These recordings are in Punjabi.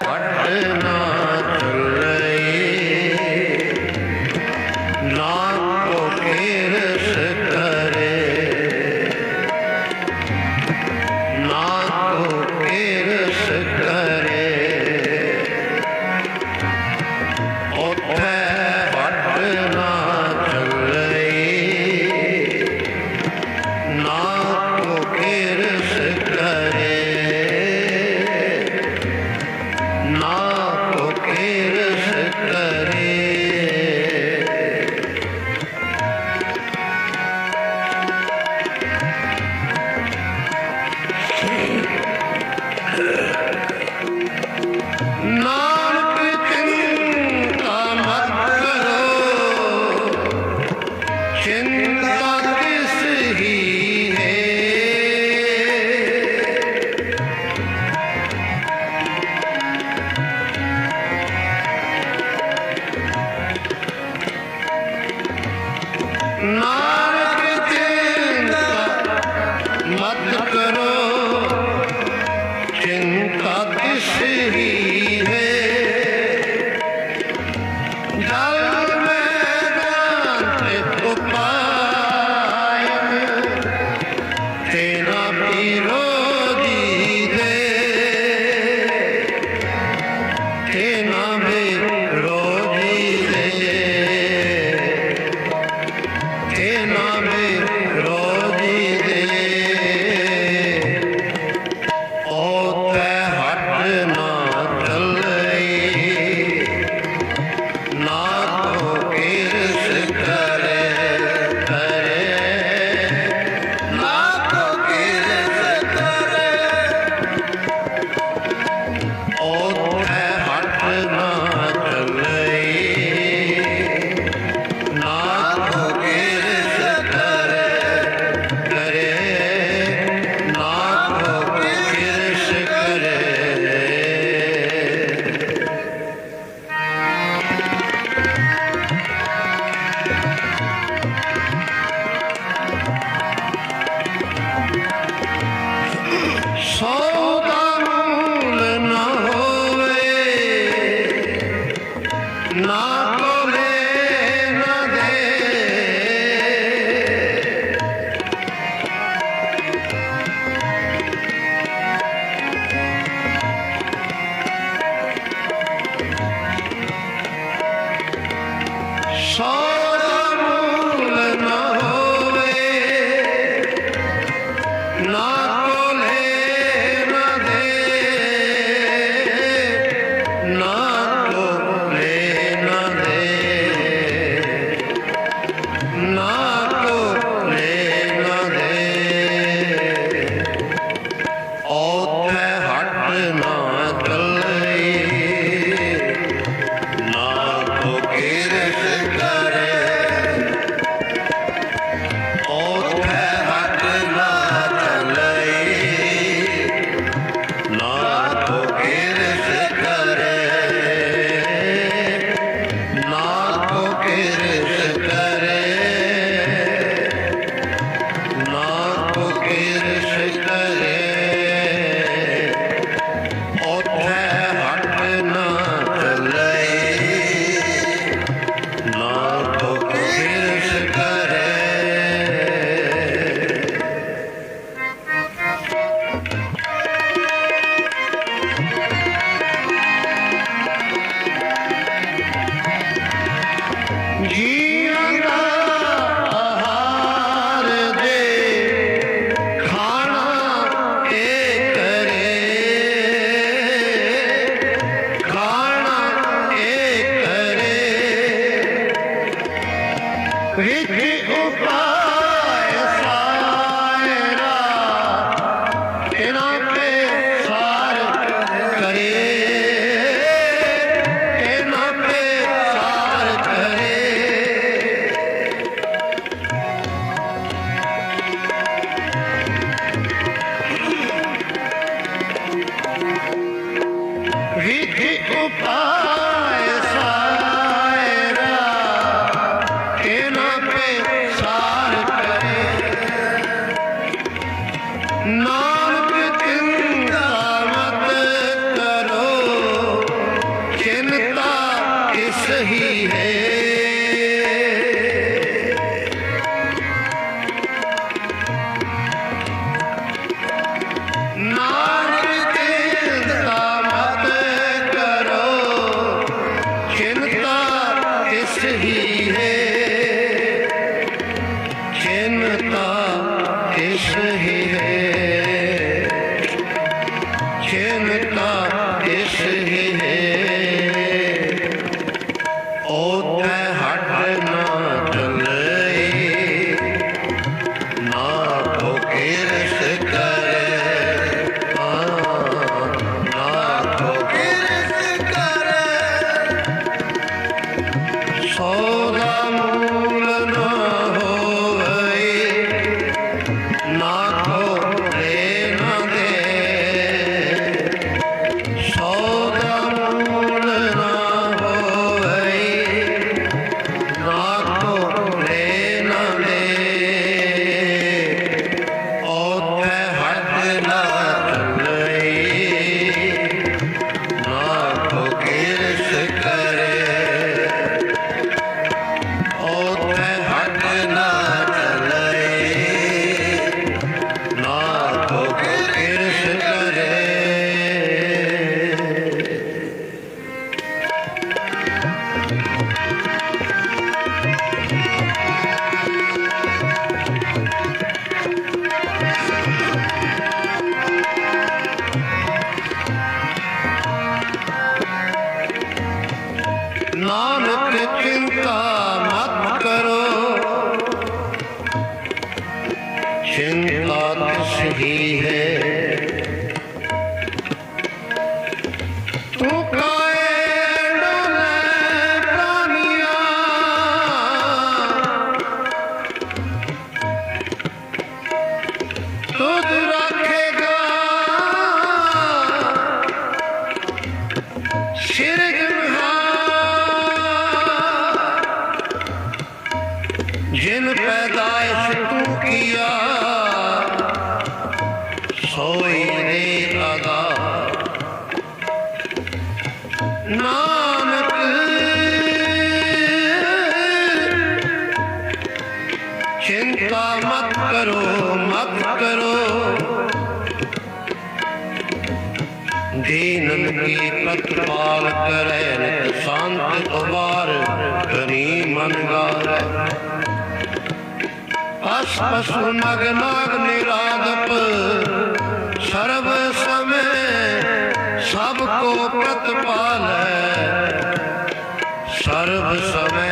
வண்ணா ਨਾਨਕ Oh. ਚਿੰਤਾ ਕਰੋ ਮਤ ਕਰੋ। ਦੀਨਨ ਕੀ ਪ੍ਰਤਪਾਲ ਕਰੈ, ਨਿਤ ਸ਼ਾਂਤ ਉਬਾਰ ਮਨ ਗਾਰੈ ਅਸ ਪਸੁ ਮਗ ਨਾਗ ਨਿਰਾਦਪ, ਸਰਬ ਸਮੈ ਸਭ ਕੋ ਪ੍ਰਤਪਾਲੈ ਸਰਬ ਸਮੈ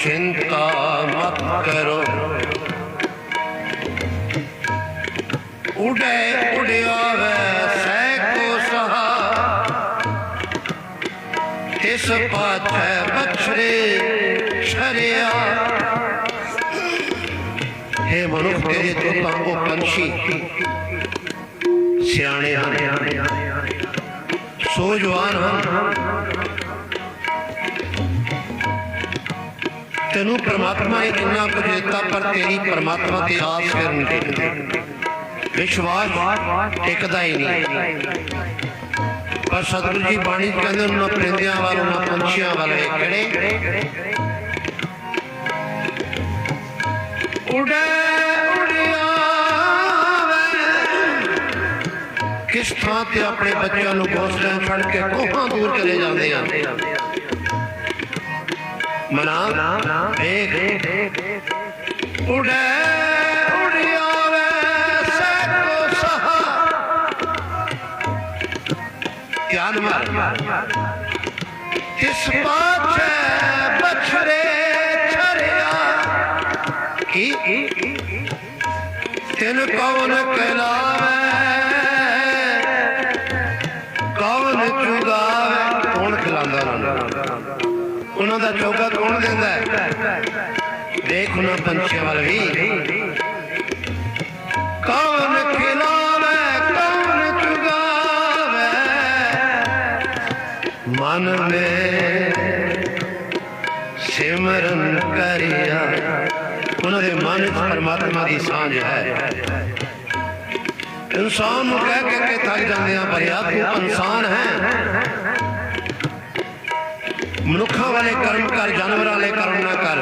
ਨਾਨਕ ਚਿੰਤਾ ਮਤ ਕਰੋ ਉਡੇ ਉਡਿਆਵੇ ਸੈ ਕੋ ਸਹਾ ਇਸ ਪਾਛੈ ਬਛੜੇ ਛਰਿਆ ਹੈ ਮਨੁੱਖ ਤੇਰੇ ਤੋਂ ਤਾਂ ਉਹ ਪੰਛੀ ਸਿਆਣੇ ਹਨ ਸੋਜਵਾਨ ਹਨ ਤੈਨੂੰ ਪ੍ਰਮਾਤਮਾ ਨੇ ਇੰਨਾ ਕੁਝ ਦਿੱਤਾ, ਪਰ ਤੇਰੀ ਪ੍ਰਮਾਤਮਾ ਤੇ ਆਸ ਫਿਰ ਨਹੀਂ ਟਿਕਦੀ। ਵਿਸ਼ਵਾਸ ਟਿਕਦਾ ਹੀ ਨਹੀਂ। ਪਰ ਸਤਿਗੁਰੂ ਜੀ ਬਾਣੀ ਕਹਿੰਦੇ ਉਹਨਾਂ ਪਰਿੰਦਿਆਂ ਵੱਲ ਉਹਨਾਂ ਪੰਛੀਆਂ ਵੱਲ ਕਿਹੜੇ? ਉਡੇ ਉਡਿਆਵੇ ਕਿਸ ਥਾਂ ਤੇ ਆਪਣੇ ਬੱਚਿਆਂ ਨੂੰ ਘੋਸਲਿਆਂ ਛੱਡ ਕੇ ਕੋਹਾਂ ਦੂਰ ਚਲੇ ਜਾਂਦੇ ਆ? ਮਨਾ ਵੇਖ ਉਡੇ ਉਡਿਆਵੇ ਸੈਕੋ ਸਹਾ। ਧਿਆਨ ਮਾਰ ਇਸ ਪਾਛੇ ਬਛਰੇ ਛਰਿਆ ਕੀ? ਤਿਨ ਕੌਣ ਕਹਿਲਾਵੇ? ਦਾ ਚੋਗਾ ਕੌਣ ਦਿੰਦਾ ਹੈ? ਦੇਖ ਉਹਨਾਂ ਪੰਛੀਆਂ ਵੱਲ ਵੀ। ਕੌਣ ਖਿਲਾਵੇ, ਕੌਣ ਚੁਗਾਵੇ? ਮਨ ਮੇ ਸਿਮਰਨ ਕਰਿਆ। ਉਹਨਾਂ ਦੇ ਮਨ ਵਿੱਚ ਪਰਮਾਤਮਾ ਦੀ ਸਾਂਝ ਹੈ। ਇਨਸਾਨ ਨੂੰ ਕਹਿ ਕਹਿ ਕੇ ਥੱਕ ਜਾਂਦੇ ਆ, ਪਰ ਤੂੰ ਇਨਸਾਨ ਹੈ। ਮਨੁੱਖਾਂ ਵਾਲੇ ਕਰਮ ਕਰ, ਜਾਨਵਰਾਂ ਵਾਲੇ ਕਰਮ ਨਾ ਕਰ।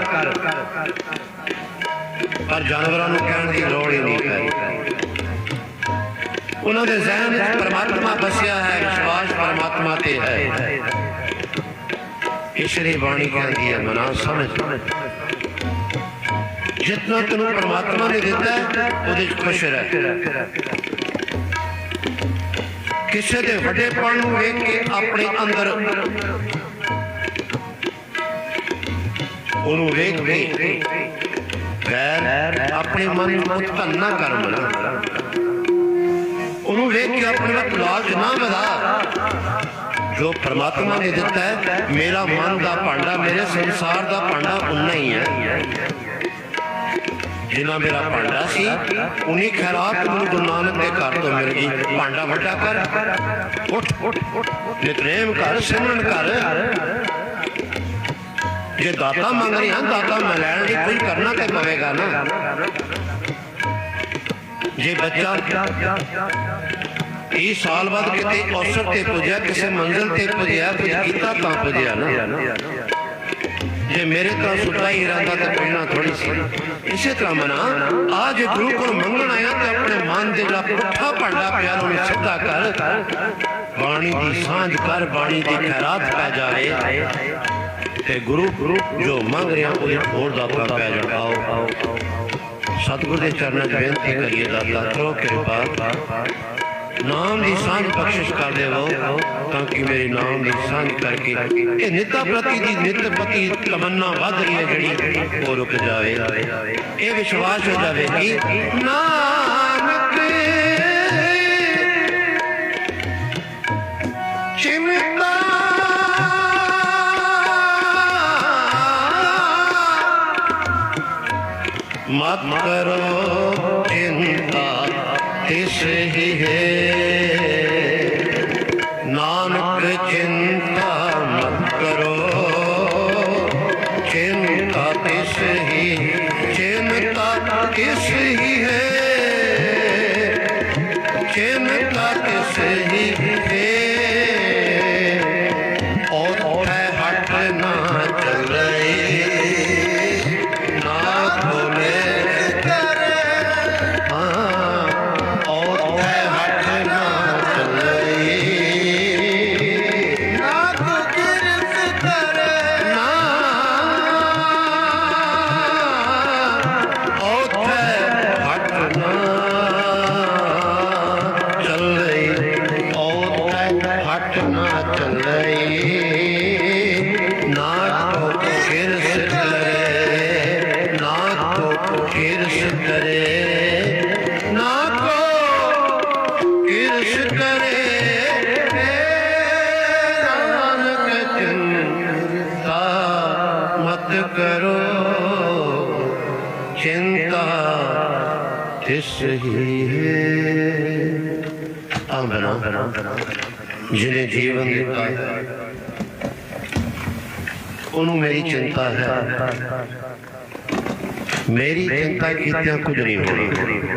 ਪਰ ਜਾਨਵਰਾਂ ਨੂੰ ਕਹਿਣ ਦੀ ਲੋੜ ਹੀ ਨਹੀਂ ਹੈ ਉਹਨਾਂ ਦੇ ਜ਼ਿਹਨ ਵਿੱਚ ਪਰਮਾਤਮਾ ਬਸਿਆ ਹੈ, ਵਿਸ਼ਵਾਸ ਪਰਮਾਤਮਾ ਤੇ ਹੈ। ਇਸ ਬਾਣੀ ਕਹਿੰਦੀ ਹੈ, ਮਨਾ ਸਮਝ। ਜਿਤਨਾ ਤੈਨੂੰ ਪਰਮਾਤਮਾ ਨੇ ਦਿੱਤਾ, ਉਹਦੇ ਚ ਖੁਸ਼ ਰਹਿ। ਕਿਸੇ ਦੇ ਵੱਡੇਪਣ ਨੂੰ ਵੇਖ ਕੇ ਆਪਣੇ ਅੰਦਰ ਉਹਨੂੰ ਵੇਖ ਕੇ ਗੈਰ ਆਪਣੇ ਮਨ ਨੂੰ ਮੁਤਨ ਨਾ ਕਰ ਮਨਾ। ਉਹਨੂੰ ਵੇਖ ਕੇ ਆਪਣੇ ਵਿੱਚ ਲਾਲਚ ਨਾ ਵਧਾ। ਜੋ ਪ੍ਰਮਾਤਮਾ ਨੇ ਦਿੱਤਾ ਹੈ, ਮੇਰਾ ਮਨ ਦਾ ਭਾਂਡਾ, ਮੇਰੇ ਸੰਸਾਰ ਦਾ ਭਾਂਡਾ ਉਨਾ ਹੀ ਹੈ। ਜਿੰਨਾ ਮੇਰਾ ਭਾਂਡਾ ਸੀ, ਉਨੀ ਖੈਰਾਤ ਮੈਨੂੰ ਗੁਰੂ ਨਾਨਕ ਦੇ ਘਰ ਤੋਂ ਮਿਲ ਗਈ। ਭਾਂਡਾ ਵੱਡਾ ਕਰ। ਉੱਠ ਉੱਠ ਉੱਠ। ਨਿਤਨੇਮ ਕਰ ਸਿਮਰਨ ਕਰ ਜੇ ਦਾਤਾ ਮੰਗ ਰਹੀ ਹਾਂ ਦਾਤਾ ਮੈਂ ਲੈਣ ਲਈ ਕੁਝ ਕਰਨਾ ਤੇ ਪਵੇਗਾ ਨਾ। ਜੇ ਬੱਚਾ 30 ਸਾਲ ਬਾਅਦ ਕਿਤੇ ਔਸਤ ਤੇ ਪੁੱਜਿਆ, ਕਿਸੇ ਮੰਜ਼ਿਲ ਤੇ ਪੁੱਜਿਆ, ਕੁਝ ਕੀਤਾ ਤਾਂ ਪੁੱਜਿਆ ਨਾ। ਜੇ ਮੇਰੇ ਤਾਂ ਸੁੱਤਾ ਹੀ ਰਹਿੰਦਾ ਤਾਂ ਪਹਿਲਾਂ ਥੋੜੀ ਸੀ। ਇਸੇ ਤਰ੍ਹਾਂ ਮਨਾ, ਆ ਜੇ ਗੁਰੂ ਕੋਲ ਮੰਗਣ ਆਇਆ ਤੇ ਆਪਣੇ ਮਨ ਦੇ ਜਿਹੜਾ ਪੁੱਠਾ ਭਾਂਡਾ ਪਿਆ, ਉਹਨੂੰ ਸਿੱਧਾ ਕਰ। ਬਾਣੀ ਦੀ ਸਾਂਝ ਕਰ, ਬਾਣੀ ਦੀ ਖੈਰਾਤ ਪੈ ਜਾਵੇ। ਤੇ ਗੁਰੂ ਜੋ ਮੰਗ ਰਿਹਾ ਉਹ ਹੋਰ ਦਾਤਾ ਪੈ ਜਾਣ। ਸਤਿਗੁਰ ਦੇ ਚਰਨਾਂ 'ਚ ਬੇਨਤੀ ਕਰੀਏ ਦਾਤਾ, ਕਰੋ ਕਿਰਪਾ। ਨਾਮ ਦੀ ਸਾਂਝ ਬਖਸ਼ਿਸ਼ ਕਰ ਦੇਵੋ, ਤਾਂ ਕਿ ਮੇਰੇ ਨਾਮ ਦੀ ਸਾਂਝ ਕਰਕੇ ਇਹ ਨਿੱਤਾ ਪ੍ਰਤੀ ਦੀ ਨਿੱਤ ਪ੍ਰਤੀ ਤਮੰਨਾ ਵੱਧ ਰਹੀ ਹੈ ਜਿਹੜੀ ਉਹ ਰੁਕ ਜਾਵੇ। ਇਹ ਵਿਸ਼ਵਾਸ ਹੋ ਜਾਵੇ ਕਿ ਨਾਨਕ ਚਿੰਤਾ ਤਿਸ ਹੀ ਤਿਸ ਹੀ ਹੈ ਆਮਨਾ ਜਿਹਨੇ ਜੀਵਨ ਦਿੱਤਾ ਉਹਨੂੰ ਮੇਰੀ ਚਿੰਤਾ ਹੈ। ਮੇਰੀ ਚਿੰਤਾ ਕੀਤਿਆਂ ਕੁਝ ਨਹੀਂ ਹੋਣਾ।